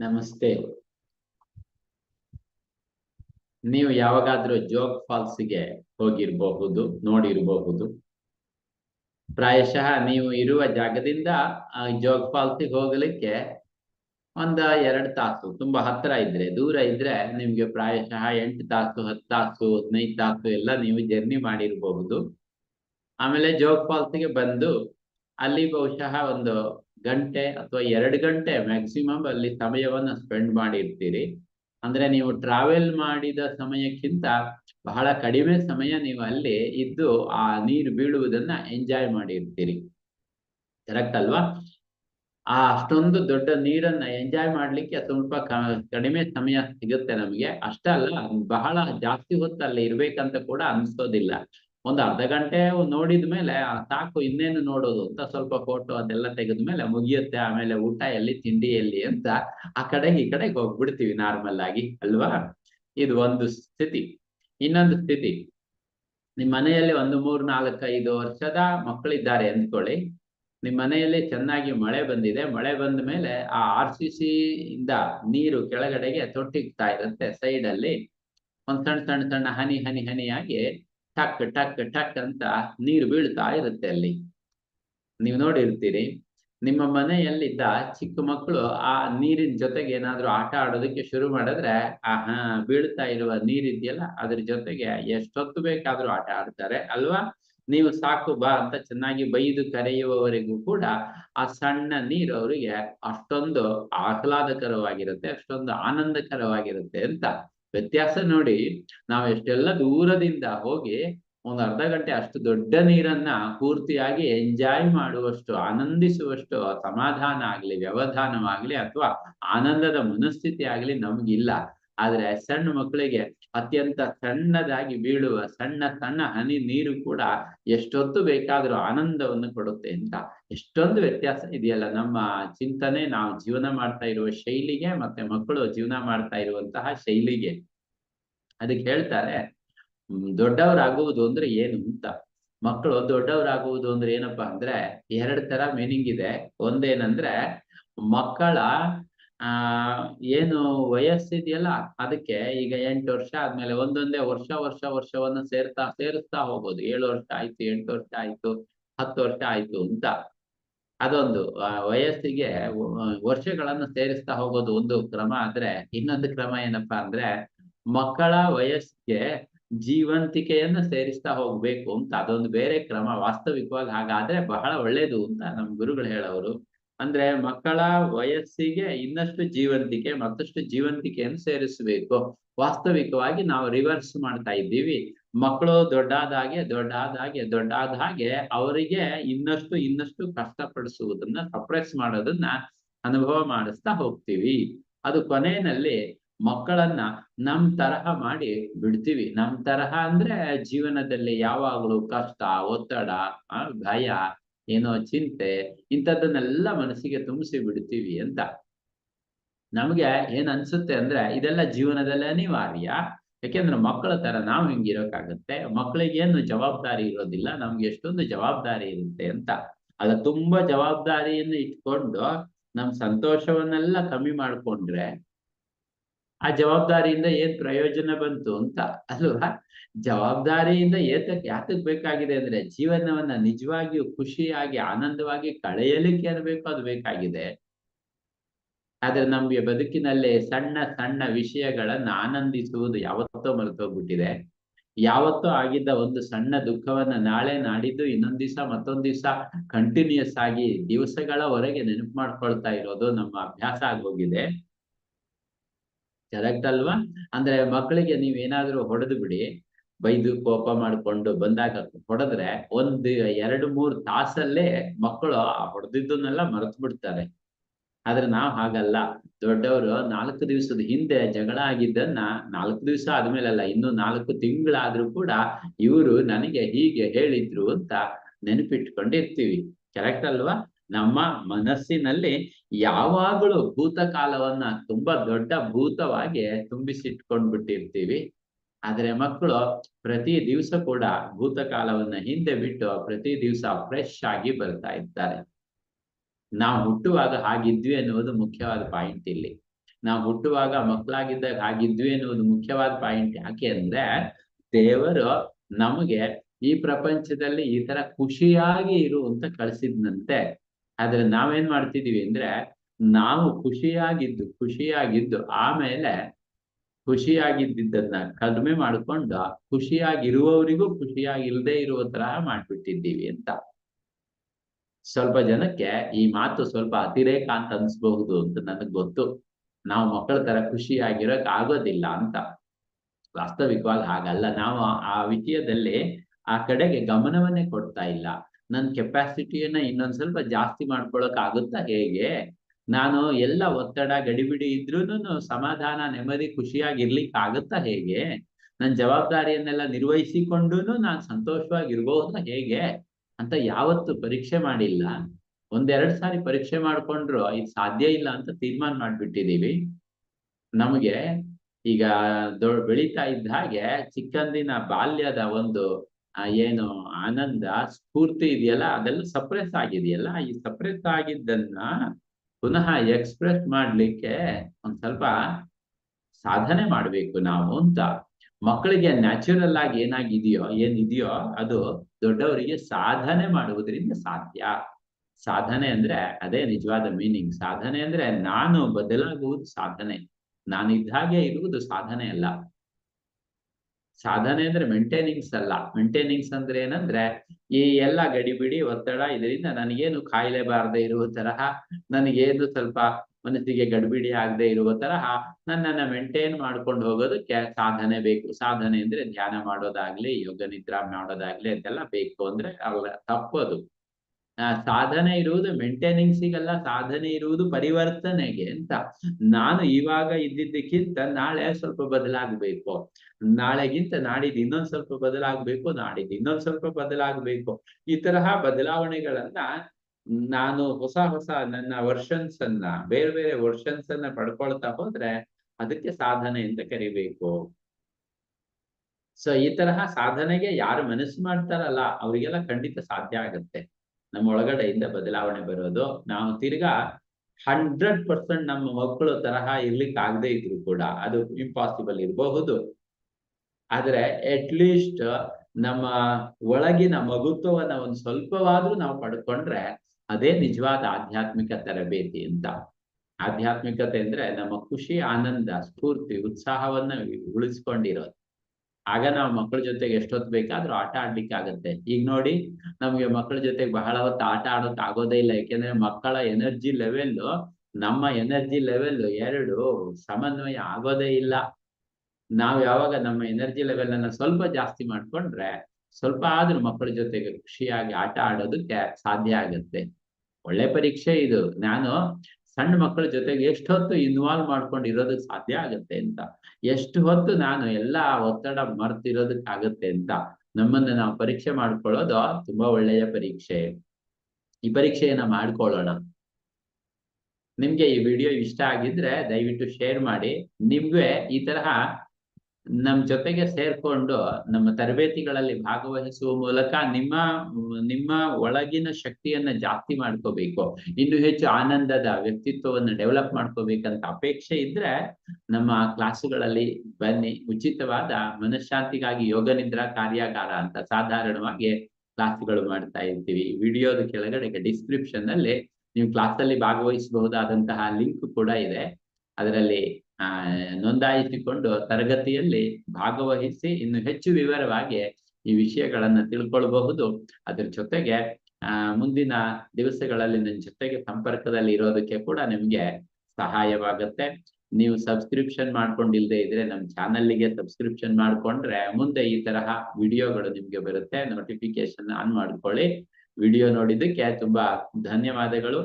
ನಮಸ್ತೆ. ನೀವು ಯಾವಾಗಾದ್ರೂ ಜೋಗ್ ಫಾಲ್ಸ್ಗೆ ಹೋಗಿರಬಹುದು, ನೋಡಿರಬಹುದು. ಪ್ರಾಯಶಃ ನೀವು ಇರುವ ಜಾಗದಿಂದ ಆ ಜೋಗ್ ಫಾಲ್ಸಿಗೆ ಹೋಗಲಿಕ್ಕೆ ಒಂದ ಎರಡು ತಾಸು, ತುಂಬಾ ಹತ್ರ ಇದ್ರೆ, ದೂರ ಇದ್ರೆ ನಿಮ್ಗೆ ಪ್ರಾಯಶಃ ಎಂಟು ತಾಸು, ಹತ್ತು ತಾಸು, ಹದಿನೈದು ತಾಸು ಎಲ್ಲ ನೀವು ಜರ್ನಿ ಮಾಡಿರಬಹುದು. ಆಮೇಲೆ ಜೋಗ್ ಫಾಲ್ಸ್ಗೆ ಬಂದು ಅಲ್ಲಿ ಬಹುಶಃ ಒಂದು ಗಂಟೆ ಅಥವಾ ಎರಡು ಗಂಟೆ ಮ್ಯಾಕ್ಸಿಮಮ್ ಅಲ್ಲಿ ಸಮಯವನ್ನು ಸ್ಪೆಂಡ್ ಮಾಡಿರ್ತೀರಿ. ಅಂದ್ರೆ ನೀವು ಟ್ರಾವೆಲ್ ಮಾಡಿದ ಸಮಯಕ್ಕಿಂತ ಬಹಳ ಕಡಿಮೆ ಸಮಯ ನೀವು ಅಲ್ಲಿ ಇದ್ದು ಆ ನೀರು ಬೀಳುವುದನ್ನ ಎಂಜಾಯ್ ಮಾಡಿರ್ತೀರಿ. ಕರೆಕ್ಟ್ ಅಲ್ವಾ? ಆ ಅಷ್ಟೊಂದು ದೊಡ್ಡ ನೀರನ್ನ ಎಂಜಾಯ್ ಮಾಡ್ಲಿಕ್ಕೆ ಸ್ವಲ್ಪ ಕಡಿಮೆ ಸಮಯ ಸಿಗುತ್ತೆ ನಮಗೆ. ಅಷ್ಟಲ್ಲ, ಬಹಳ ಜಾಸ್ತಿ ಹೊತ್ತು ಅಲ್ಲಿ ಇರ್ಬೇಕಂತ ಕೂಡ ಅನ್ಸೋದಿಲ್ಲ. ಒಂದು ಅರ್ಧ ಗಂಟೆ ನೋಡಿದ ಮೇಲೆ ಸಾಕು, ಇನ್ನೇನು ನೋಡೋದು? ಅಂತ ಸ್ವಲ್ಪ ಫೋಟೋ ಅದೆಲ್ಲ ತೆಗೆದ ಮೇಲೆ ಮುಗಿಯುತ್ತೆ. ಆಮೇಲೆ ಊಟ ಎಲ್ಲಿ, ತಿಂಡಿ ಎಲ್ಲಿ ಅಂತ ಆ ಕಡೆಗೆ ಈ ಕಡೆಗೆ ಹೋಗ್ಬಿಡ್ತೀವಿ ನಾರ್ಮಲ್ ಆಗಿ, ಅಲ್ವಾ? ಇದು ಒಂದು ಸ್ಥಿತಿ. ಇನ್ನೊಂದು ಸ್ಥಿತಿ. ನಿಮ್ ಮನೆಯಲ್ಲಿ ಒಂದು ಮೂರ್ ನಾಲ್ಕು ಐದು ವರ್ಷದ ಮಕ್ಕಳಿದ್ದಾರೆ ಅಂದ್ಕೊಳ್ಳಿ. ನಿಮ್ ಮನೆಯಲ್ಲಿ ಚೆನ್ನಾಗಿ ಮಳೆ ಬಂದಿದೆ. ಮಳೆ ಬಂದ ಮೇಲೆ ಆ ಆರ್ ಸಿ ಸಿ ಇಂದ ನೀರು ಕೆಳಗಡೆಗೆ ತೊಟ್ಟಿಗ್ತಾ ಇರುತ್ತೆ ಸೈಡ್ ಅಲ್ಲಿ. ಒಂದ್ ಸಣ್ಣ ಸಣ್ಣ ಸಣ್ಣ ಹನಿ ಹನಿ, ಹನಿಯಾಗಿ ಟಕ್ ಟಕ್ ಟಕ್ ಅಂತ ನೀರು ಬೀಳ್ತಾ ಇರುತ್ತೆ ಅಲ್ಲಿ. ನೀವು ನೋಡಿರ್ತೀರಿ, ನಿಮ್ಮ ಮನೆಯಲ್ಲಿದ್ದ ಚಿಕ್ಕ ಮಕ್ಕಳು ಆ ನೀರಿನ ಜೊತೆಗೆ ಏನಾದ್ರೂ ಆಟ ಆಡೋದಕ್ಕೆ ಶುರು ಮಾಡಿದ್ರೆ ಆ ಹಾ ಬೀಳ್ತಾ ಇರುವ ನೀರಿದೆಯಲ್ಲ, ಅದ್ರ ಜೊತೆಗೆ ಎಷ್ಟೊತ್ತು ಬೇಕಾದ್ರೂ ಆಟ ಆಡ್ತಾರೆ, ಅಲ್ವಾ? ನೀವು ಸಾಕು ಬಾ ಅಂತ ಚೆನ್ನಾಗಿ ಬೈದು ಕರೆಯುವವರೆಗೂ ಕೂಡ ಆ ಸಣ್ಣ ನೀರು ಅವರಿಗೆ ಅಷ್ಟೊಂದು ಆಹ್ಲಾದಕರವಾಗಿರುತ್ತೆ, ಅಷ್ಟೊಂದು ಆನಂದಕರವಾಗಿರುತ್ತೆ ಅಂತ ವ್ಯತ್ಯಾಸ ನೋಡಿ, ನಾವು ಎಷ್ಟೆಲ್ಲ ದೂರದಿಂದ ಹೋಗಿ ಒಂದು ಅರ್ಧ ಗಂಟೆ ಅಷ್ಟು ದೊಡ್ಡ ನೀರನ್ನ ಪೂರ್ತಿಯಾಗಿ ಎಂಜಾಯ್ ಮಾಡುವಷ್ಟು, ಆನಂದಿಸುವಷ್ಟು ಸಮಾಧಾನ ಆಗ್ಲಿ, ವ್ಯವಧಾನವಾಗ್ಲಿ ಅಥವಾ ಆನಂದದ ಮನಸ್ಥಿತಿ ಆಗ್ಲಿ ನಮ್ಗಿಲ್ಲ. ಆದ್ರೆ ಸಣ್ಣ ಮಕ್ಕಳಿಗೆ ಅತ್ಯಂತ ಸಣ್ಣದಾಗಿ ಬೀಳುವ ಸಣ್ಣ ಸಣ್ಣ ಹನಿ ನೀರು ಕೂಡ ಎಷ್ಟೊತ್ತು ಬೇಕಾದ್ರೂ ಆನಂದವನ್ನು ಕೊಡುತ್ತೆ ಅಂತ. ಎಷ್ಟೊಂದು ವ್ಯತ್ಯಾಸ ಇದೆಯಲ್ಲ. ನಮ್ಮ ಚಿಂತನೆ ನಾವು ಜೀವನ ಮಾಡ್ತಾ ಇರುವ ಶೈಲಿಗೆ ಮತ್ತೆ ಮಕ್ಕಳು ಜೀವನ ಮಾಡ್ತಾ ಇರುವಂತಹ ಶೈಲಿಗೆ. ಅದಕ್ಕೆ ಹೇಳ್ತಾರೆ ದೊಡ್ಡವರಾಗುವುದು ಅಂದ್ರೆ ಏನು ಅಂತ? ಮಕ್ಕಳು ದೊಡ್ಡವರಾಗುವುದು ಅಂದ್ರೆ ಏನಪ್ಪಾ ಅಂದ್ರೆ ಎರಡ್ ತರ ಮೀನಿಂಗ್ ಇದೆ. ಒಂದೇನಂದ್ರೆ ಮಕ್ಕಳ ಆ, ಏನು ವಯಸ್ಸಿದೆಯಲ್ಲ, ಅದಕ್ಕೆ ಈಗ ಎಂಟು ವರ್ಷ ಆದ್ಮೇಲೆ ಒಂದೊಂದೇ ವರ್ಷ ವರ್ಷ, ವರ್ಷವನ್ನ ಸೇರ್ತಾ, ಸೇರಿಸ್ತಾ ಹೋಗ್ಬೋದು. ಏಳು ವರ್ಷ ಆಯ್ತು, ಎಂಟು ವರ್ಷ ಆಯ್ತು, ಹತ್ತು ವರ್ಷ ಆಯ್ತು ಅಂತ. ಅದೊಂದು ವಯಸ್ಸಿಗೆ ವರ್ಷಗಳನ್ನು ಸೇರಿಸ್ತಾ ಹೋಗೋದು ಒಂದು ಕ್ರಮ. ಆದ್ರೆ ಇನ್ನೊಂದು ಕ್ರಮ ಏನಪ್ಪಾ ಅಂದ್ರೆ, ಮಕ್ಕಳ ವಯಸ್ಸಿಗೆ ಜೀವಂತಿಕೆಯನ್ನ ಸೇರಿಸ್ತಾ ಹೋಗ್ಬೇಕು ಅಂತ. ಅದೊಂದು ಬೇರೆ ಕ್ರಮ, ವಾಸ್ತವಿಕವಾಗಿ ಹಾಗಾದ್ರೆ ಬಹಳ ಒಳ್ಳೇದು ಅಂತ ನಮ್ ಗುರುಗಳು ಹೇಳೋರು. ಅಂದ್ರೆ ಮಕ್ಕಳ ವಯಸ್ಸಿಗೆ ಇನ್ನಷ್ಟು ಜೀವಂತಿಕೆ, ಮತ್ತಷ್ಟು ಜೀವಂತಿಕೆಯನ್ನು ಸೇರಿಸಬೇಕು. ವಾಸ್ತವಿಕವಾಗಿ ನಾವು ರಿವರ್ಸ್ ಮಾಡ್ತಾ ಇದ್ದೀವಿ. ಮಕ್ಕಳು ದೊಡ್ಡಾದ ಹಾಗೆ ದೊಡ್ಡಾದ ಹಾಗೆ ದೊಡ್ಡಾದ ಹಾಗೆ ಅವರಿಗೆ ಇನ್ನಷ್ಟು ಇನ್ನಷ್ಟು ಕಷ್ಟಪಡಿಸುವುದನ್ನ ಸಪ್ರೆಸ್ ಮಾಡೋದನ್ನ ಅನುಭವ ಮಾಡಿಸ್ತಾ ಹೋಗ್ತೀವಿ. ಅದು ಕೊನೆಯಲ್ಲಿ ಮಕ್ಕಳನ್ನ ನಮ್ ತರಹ ಮಾಡಿ ಬಿಡ್ತೀವಿ. ನಮ್ ತರಹ ಅಂದ್ರೆ ಜೀವನದಲ್ಲಿ ಯಾವಾಗ್ಲೂ ಕಷ್ಟ, ಒತ್ತಡ ಭಯ ಏನೋ ಚಿಂತೆ, ಇಂಥದ್ದನ್ನೆಲ್ಲ ಮನಸ್ಸಿಗೆ ತುಂಬಿಸಿ ಬಿಡ್ತೀವಿ ಅಂತ. ನಮ್ಗೆ ಏನ್ ಅನ್ಸುತ್ತೆ ಅಂದ್ರೆ ಇದೆಲ್ಲ ಜೀವನದಲ್ಲಿ ಅನಿವಾರ್ಯ. ಯಾಕೆಂದ್ರೆ ಮಕ್ಕಳ ತರ ನಾವು ಹಿಂಗಿರೋಕ್ಕಾಗುತ್ತೆ ಮಕ್ಕಳಿಗೆ ಏನು ಜವಾಬ್ದಾರಿ ಇರೋದಿಲ್ಲ, ನಮ್ಗೆ ಎಷ್ಟೊಂದು ಜವಾಬ್ದಾರಿ ಇರುತ್ತೆ ಅಂತ. ಅಲ್ಲ, ತುಂಬಾ ಜವಾಬ್ದಾರಿಯನ್ನು ಇಟ್ಕೊಂಡು ನಮ್ ಸಂತೋಷವನ್ನೆಲ್ಲ ಕಮ್ಮಿ ಮಾಡ್ಕೊಂಡ್ರೆ ಆ ಜವಾಬ್ದಾರಿಯಿಂದ ಏನ್ ಪ್ರಯೋಜನ ಬಂತು ಅಂತ ಅಲ್ವಾ? ಜವಾಬ್ದಾರಿಯಿಂದ ಏತಕ್ ಯಾತಕ್ ಬೇಕಾಗಿದೆ ಅಂದ್ರೆ ಜೀವನವನ್ನ ನಿಜವಾಗಿಯೂ ಖುಷಿಯಾಗಿ, ಆನಂದವಾಗಿ ಕಳೆಯಲಿಕ್ಕೆ ಬೇಕೋ, ಅದು ಬೇಕಾಗಿದೆ. ಆದ್ರೆ ನಮ್ಗೆ ಬದುಕಿನಲ್ಲಿ ಸಣ್ಣ ಸಣ್ಣ ವಿಷಯಗಳನ್ನ ಆನಂದಿಸುವುದು ಯಾವತ್ತೋ ಮರೆತೋಗ್ಬಿಟ್ಟಿದೆ. ಯಾವತ್ತೋ ಆಗಿದ್ದ ಒಂದು ಸಣ್ಣ ದುಃಖವನ್ನ ನಾಳೆ ನಾಡಿದ್ದು ಇನ್ನೊಂದ್ ದಿವಸ, ಮತ್ತೊಂದ್ ದಿವಸ ಕಂಟಿನ್ಯೂಸ್ ಆಗಿ ದಿವಸಗಳವರೆಗೆ ನೆನಪು ಮಾಡ್ಕೊಳ್ತಾ ಇರೋದು ನಮ್ಮ ಅಭ್ಯಾಸ ಆಗೋಗಿದೆ. ಕರೆಕ್ಟ್ ಅಲ್ವಾ? ಅಂದ್ರೆ ಮಕ್ಕಳಿಗೆ ನೀವೇನಾದ್ರೂ ಹೊಡೆದು ಬಿಡಿ, ಬೈದು ಕೋಪ ಮಾಡ್ಕೊಂಡು ಬಂದಾಗ ಹೊಡೆದ್ರೆ ಒಂದು, ಎರಡು, ಮೂರು ತಾಸಲ್ಲೇ ಮಕ್ಕಳು ಆ ಹೊಡೆದಿದ್ದನ್ನೆಲ್ಲ ಮರೆತು ಬಿಡ್ತಾರೆ. ಆದ್ರೆ ನಾವ್ ಹಾಗಲ್ಲ. ದೊಡ್ಡವರು ನಾಲ್ಕು ದಿವಸದ ಹಿಂದೆ ಜಗಳ ಆಗಿದ್ದನ್ನ ನಾಲ್ಕು ದಿವಸ ಆದ್ಮೇಲಲ್ಲ, ಇನ್ನು ನಾಲ್ಕು ತಿಂಗಳಾದ್ರೂ ಕೂಡ ಇವರು ನನಗೆ ಹೀಗೆ ಹೇಳಿದ್ರು ಅಂತ ನೆನಪಿಟ್ಕೊಂಡಿರ್ತೀವಿ. ಕರೆಕ್ಟ್ ಅಲ್ವಾ? ನಮ್ಮ ಮನಸ್ಸಿನಲ್ಲಿ ಯಾವಾಗಲೂ ಭೂತಕಾಲವನ್ನ ತುಂಬಾ ದೊಡ್ಡ ಭೂತವಾಗಿ ತುಂಬಿಸಿಟ್ಕೊಂಡ್ಬಿಟ್ಟಿರ್ತೀವಿ. ಆದ್ರೆ ಮಕ್ಕಳು ಪ್ರತಿ ದಿವಸ ಕೂಡ ಭೂತಕಾಲವನ್ನ ಹಿಂದೆ ಬಿಟ್ಟು ಪ್ರತಿ ದಿವಸ ಫ್ರೆಶ್ ಆಗಿ ಬರ್ತಾ ಇರ್ತಾರೆ ನಾವು ಹುಟ್ಟುವಾಗ ಹಾಗಿದ್ವಿ ಅನ್ನುವುದು ಮುಖ್ಯವಾದ ಪಾಯಿಂಟ್ ಇಲ್ಲಿ. ನಾವು ಹುಟ್ಟುವಾಗ ಮಕ್ಕಳಾಗಿದ್ದಾಗ ಹಾಗಿದ್ವಿ ಅನ್ನುವುದು ಮುಖ್ಯವಾದ ಪಾಯಿಂಟ್ ಯಾಕೆ ಅಂದ್ರೆ, ದೇವರು ನಮಗೆ ಈ ಪ್ರಪಂಚದಲ್ಲಿ ಈ ತರ ಖುಷಿಯಾಗಿ ಇರು ಅಂತ ಕಳ್ಸಿದ್ನಂತೆ. ಆದ್ರೆ ನಾವೇನ್ ಮಾಡ್ತಿದೀವಿ ಅಂದ್ರೆ ನಾವು ಖುಷಿಯಾಗಿದ್ದು ಖುಷಿಯಾಗಿದ್ದು ಆಮೇಲೆ ಖುಷಿಯಾಗಿದ್ದನ್ನ ಕಡಿಮೆ ಮಾಡ್ಕೊಂಡು ಖುಷಿಯಾಗಿರುವವರಿಗೂ ಖುಷಿಯಾಗಿಲ್ದೇ ಇರುವ ತರ ಮಾಡ್ಬಿಟ್ಟಿದ್ದೀವಿ ಅಂತ. ಸ್ವಲ್ಪ ಜನಕ್ಕೆ ಈ ಮಾತು ಸ್ವಲ್ಪ ಅತಿರೇಕ ಅಂತ ಅನ್ಸ್ಬಹುದು ಅಂತ ನನಗ್ ಗೊತ್ತು. ನಾವು ಮಕ್ಕಳ ತರ ಖುಷಿಯಾಗಿರೋಕ್ ಆಗೋದಿಲ್ಲ ಅಂತ. ವಾಸ್ತವಿಕವಾಗಿ ಹಾಗಲ್ಲ. ನಾವು ಆ ವಿಷಯದಲ್ಲಿ ಆ ಕಡೆಗೆ ಗಮನವನ್ನೇ ಕೊಡ್ತಾ ಇಲ್ಲ. ನನ್ನ ಕೆಪಾಸಿಟಿಯನ್ನ ಇನ್ನೊಂದ್ ಸ್ವಲ್ಪ ಜಾಸ್ತಿ ಮಾಡ್ಕೊಳಕ್ ಆಗುತ್ತಾ ಹೇಗೆ? ನಾನು ಎಲ್ಲ ಒತ್ತಡ, ಗಡಿಬಿಡಿ ಇದ್ರೂನು ಸಮಾಧಾನ, ನೆಮ್ಮದಿ ಖುಷಿಯಾಗಿರ್ಲಿಕ್ಕೆ ಆಗುತ್ತಾ ಹೇಗೆ? ನನ್ನ ಜವಾಬ್ದಾರಿಯನ್ನೆಲ್ಲ ನಿರ್ವಹಿಸಿಕೊಂಡು ನಾನು ಸಂತೋಷವಾಗಿರ್ಬಹುದಾ ಹೇಗೆ? ಅಂತ ಯಾವತ್ತು ಪರೀಕ್ಷೆ ಮಾಡಿಲ್ಲ. ಒಂದೆರಡು ಸಾರಿ ಪರೀಕ್ಷೆ ಮಾಡ್ಕೊಂಡ್ರು ಇದು ಸಾಧ್ಯ ಇಲ್ಲ ಅಂತ ತೀರ್ಮಾನ ಮಾಡ್ಬಿಟ್ಟಿದೀವಿ. ನಮಗೆ ಈಗ ದೊ, ಬೆಳೀತಾ ಇದ್ದ ಹಾಗೆ ಚಿಕ್ಕಂದಿನ ಬಾಲ್ಯದ ಒಂದು ಏನು ಆನಂದ, ಸ್ಫೂರ್ತಿ ಇದೆಯಲ್ಲ? ಅದೆಲ್ಲ ಸಪ್ರೆಸ್ ಆಗಿದೆಯಲ್ಲ? ಈ ಸಪ್ರೆಸ್ ಆಗಿದ್ದನ್ನ ಪುನಃ ಎಕ್ಸ್ಪ್ರೆಸ್ ಮಾಡ್ಲಿಕ್ಕೆ ಒಂದ್ ಸ್ವಲ್ಪ ಸಾಧನೆ ಮಾಡ್ಬೇಕು ನಾವು ಅಂತ. ಮಕ್ಕಳಿಗೆ ನ್ಯಾಚುರಲ್ ಆಗಿ ಏನಾಗಿದೆಯೋ, ಏನಿದೆಯೋ ಅದು ದೊಡ್ಡವರಿಗೆ ಸಾಧನೆ ಮಾಡುವುದರಿಂದ ಸಾಧ್ಯ. ಸಾಧನೆ ಅಂದ್ರೆ ಅದೇ ನಿಜವಾದ ಮೀನಿಂಗ್ ಸಾಧನೆ ಅಂದ್ರೆ ನಾನು ಬದಲಾಗುವುದು ಸಾಧನೆ. ನಾನು ಇದ್ದ ಹಾಗೆ ಇರುವುದು ಸಾಧನೆ ಅಲ್ಲ. ಸಾಧನೆ ಅಂದ್ರೆ ಮೇಂಟೈನಿಂಗ್ಸ್ ಅಲ್ಲ. ಮೇಂಟೈನಿಂಗ್ಸ್ ಅಂದ್ರೆ ಏನಂದ್ರೆ ಈ ಎಲ್ಲ ಗಡಿಬಿಡಿ, ಒತ್ತಡ ಇದರಿಂದ ನನಗೇನು ಕಾಯಿಲೆ ಬಾರದೆ ಇರುವ ತರಹ ನನಗೇನು ಸ್ವಲ್ಪ ಮನಸ್ಸಿಗೆ ಗಡಿಬಿಡಿ ಆಗದೆ ಇರುವ ತರಹ ನನ್ನನ್ನ ಮೇಂಟೈನ್ ಮಾಡ್ಕೊಂಡು ಹೋಗೋದಕ್ಕೆ ಸಾಧನೆ ಬೇಕು. ಸಾಧನೆ ಅಂದ್ರೆ ಧ್ಯಾನ ಮಾಡೋದಾಗ್ಲಿ, ಯೋಗ ನಿದ್ರಾ ಮಾಡೋದಾಗ್ಲಿ ಅದೆಲ್ಲ ಬೇಕು ಅಂದ್ರೆ ಅಲ್ಲ, ತಪ್ಪದು. ಸಾಧನೆ ಇರುವುದು ಮೇಂಟೈನಿಂಗ್ಸಿಗೆಲ್ಲ ಸಾಧನೆ ಇರುವುದು ಪರಿವರ್ತನೆಗೆ ಅಂತ. ನಾನು ಇವಾಗ ಇದ್ದಿದ್ದಕ್ಕಿಂತ ನಾಳೆ ಸ್ವಲ್ಪ ಬದಲಾಗಬೇಕು. ನಾಳೆಗಿಂತ ನಾಡಿದ್ ಇನ್ನೊಂದ್ ಸ್ವಲ್ಪ ಬದಲಾಗಬೇಕು ನಾಡಿದ್ ಇನ್ನೊಂದ್ ಸ್ವಲ್ಪ ಬದಲಾಗಬೇಕು. ಈ ತರಹ ಬದಲಾವಣೆಗಳನ್ನ ನಾನು ಹೊಸ ಹೊಸ ನನ್ನ ವರ್ಷನ್ಸ್ ಅನ್ನ ಬೇರೆ ಬೇರೆ ವರ್ಷನ್ಸ್ ಅನ್ನ ಪಡ್ಕೊಳ್ತಾ ಹೋದ್ರೆ ಅದಕ್ಕೆ ಸಾಧನೆ ಅಂತ ಕರಿಬೇಕು. ಸೊ ಈ ತರಹ ಸಾಧನೆಗೆ ಯಾರು ಮನಸ್ಸು ಮಾಡ್ತಾರಲ್ಲ, ಅವರಿಗೆಲ್ಲ ಖಂಡಿತ ಸಾಧ್ಯ ಆಗತ್ತೆ. ನಮ್ಮ ಒಳಗಡೆಯಿಂದ ಬದಲಾವಣೆ ಬರೋದು. ನಾವು ತಿರ್ಗಾ ಹಂಡ್ರೆಡ್ ಪರ್ಸೆಂಟ್ ನಮ್ಮ ಮಕ್ಕಳು ತರಹ ಇರ್ಲಿಕ್ಕೆ ಆಗದೆ ಇದ್ರು ಕೂಡ ಅದು ಇಂಪಾಸಿಬಲ್ ಇರಬಹುದು. ಆದ್ರೆ ಅಟ್ ಲೀಸ್ಟ್ ನಮ್ಮ ಒಳಗಿನ ಮಗುತ್ವವನ್ನ ಒಂದ್ ಸ್ವಲ್ಪವಾದ್ರೂ ನಾವು ಪಡ್ಕೊಂಡ್ರೆ ಅದೇ ನಿಜವಾದ ಆಧ್ಯಾತ್ಮಿಕ ತರಬೇತಿ ಅಂತ. ಆಧ್ಯಾತ್ಮಿಕತೆ ಅಂದ್ರೆ ನಮ್ಮ ಖುಷಿ, ಆನಂದ, ಸ್ಫೂರ್ತಿ, ಉತ್ಸಾಹವನ್ನ ಉಳಿಸ್ಕೊಂಡಿರೋದು. ಆಗ ನಾವು ಮಕ್ಕಳ ಜೊತೆಗೆ ಎಷ್ಟೊತ್ತು ಬೇಕಾದ್ರೂ ಆಟ ಆಡ್ಲಿಕ್ಕೆ ಆಗತ್ತೆ ಈಗ ನೋಡಿ, ನಮ್ಗೆ ಮಕ್ಕಳ ಜೊತೆಗೆ ಬಹಳ ಹೊತ್ತು ಆಟ ಆಡೋಕ್ ಆಗೋದೇ ಇಲ್ಲ. ಯಾಕೆಂದ್ರೆ ಮಕ್ಕಳ ಎನರ್ಜಿ ಲೆವೆಲ್ ನಮ್ಮ ಎನರ್ಜಿ ಲೆವೆಲ್ ಎರಡು ಸಮನ್ವಯ ಆಗೋದೇ ಇಲ್ಲ. ನಾವು ಯಾವಾಗ ನಮ್ಮ ಎನರ್ಜಿ ಲೆವೆಲ್ ಅನ್ನ ಸ್ವಲ್ಪ ಜಾಸ್ತಿ ಮಾಡ್ಕೊಂಡ್ರೆ ಸ್ವಲ್ಪ ಆದ್ರೂ ಮಕ್ಕಳ ಜೊತೆಗೆ ಖುಷಿಯಾಗಿ ಆಟ ಆಡೋದಕ್ಕೆ ಸಾಧ್ಯ ಆಗತ್ತೆ. ಒಳ್ಳೆ ಪರೀಕ್ಷೆ ಇದು. ನಾನು ಸಣ್ಣ ಮಕ್ಕಳ ಜೊತೆಗೆ ಎಷ್ಟು ಹೊತ್ತು ಇನ್ವಾಲ್ವ್ ಮಾಡ್ಕೊಂಡು ಇರೋದಕ್ಕೆ ಸಾಧ್ಯ ಆಗುತ್ತೆ ಅಂತ? ಎಷ್ಟು ಹೊತ್ತು ನಾನು ಎಲ್ಲಾ ಒತ್ತಡ ಮರ್ತಿರೋದಕ್ಕೆ ಆಗುತ್ತೆ ಅಂತ? ನಮ್ಮನ್ನ ನಾವು ಪರೀಕ್ಷೆ ಮಾಡ್ಕೊಳ್ಳೋದು ತುಂಬಾ ಒಳ್ಳೆಯ ಪರೀಕ್ಷೆ. ಈ ಪರೀಕ್ಷೆಯನ್ನ ಮಾಡ್ಕೊಳ್ಳೋಣ. ನಿಮ್ಗೆ ಈ ವಿಡಿಯೋ ಇಷ್ಟ ಆಗಿದ್ರೆ ದಯವಿಟ್ಟು ಶೇರ್ ಮಾಡಿ. ನಿಮ್ಗೆ ಈ ತರಹ ನಮ್ ಜೊತೆಗೆ ಸೇರ್ಕೊಂಡು ನಮ್ಮ ತರಬೇತಿಗಳಲ್ಲಿ ಭಾಗವಹಿಸುವ ಮೂಲಕ ನಿಮ್ಮ ನಿಮ್ಮ ಒಳಗಿನ ಶಕ್ತಿಯನ್ನ ಜಾಸ್ತಿ ಮಾಡ್ಕೋಬೇಕು. ಇನ್ನು ಹೆಚ್ಚು ಆನಂದದ ವ್ಯಕ್ತಿತ್ವವನ್ನು ಡೆವಲಪ್ ಮಾಡ್ಕೋಬೇಕಂತ ಅಪೇಕ್ಷೆ ಇದ್ರೆ ನಮ್ಮ ಕ್ಲಾಸುಗಳಲ್ಲಿ ಬನ್ನಿ. ಉಚಿತವಾದ ಮನಃಶಾಂತಿಗಾಗಿ ಯೋಗ ನಿದ್ರಾ ಕಾರ್ಯಾಗಾರ ಅಂತ ಸಾಧಾರಣವಾಗಿ ಕ್ಲಾಸ್ಗಳು ಮಾಡ್ತಾ ಇರ್ತೀವಿ. ವಿಡಿಯೋದ ಕೆಳಗಡೆ ಡಿಸ್ಕ್ರಿಪ್ಷನ್ ಅಲ್ಲಿ ನೀವು ಕ್ಲಾಸ್ ಅಲ್ಲಿ ಭಾಗವಹಿಸಬಹುದಾದಂತಹ ಲಿಂಕ್ ಕೂಡ ಇದೆ. ಅದರಲ್ಲಿ ನೋಂದಾಯಿಸಿಕೊಂಡು ತರಗತಿಯಲ್ಲಿ ಭಾಗವಹಿಸಿ ಇನ್ನು ಹೆಚ್ಚು ವಿವರವಾಗಿ ಈ ವಿಷಯಗಳನ್ನು ತಿಳ್ಕೊಳ್ಬಹುದು. ಅದ್ರ ಜೊತೆಗೆ ಮುಂದಿನ ದಿವಸಗಳಲ್ಲಿ ನನ್ನ ಜೊತೆಗೆ ಸಂಪರ್ಕದಲ್ಲಿ ಇರೋದಕ್ಕೆ ಕೂಡ ನಿಮ್ಗೆ ಸಹಾಯವಾಗುತ್ತೆ. ನೀವು ಸಬ್ಸ್ಕ್ರಿಪ್ಷನ್ ಮಾಡ್ಕೊಂಡಿಲ್ದೆ ಇದ್ರೆ ನಮ್ಮ ಚಾನಲ್ಗೆ ಸಬ್ಸ್ಕ್ರಿಪ್ಷನ್ ಮಾಡ್ಕೊಂಡ್ರೆ ಮುಂದೆ ಈ ತರಹ ವಿಡಿಯೋಗಳು ನಿಮ್ಗೆ ಬರುತ್ತೆ. ನೋಟಿಫಿಕೇಶನ್ ಆನ್ ಮಾಡ್ಕೊಳ್ಳಿ. ವಿಡಿಯೋ ನೋಡಿದ್ದಕ್ಕೆ ತುಂಬಾ ಧನ್ಯವಾದಗಳು.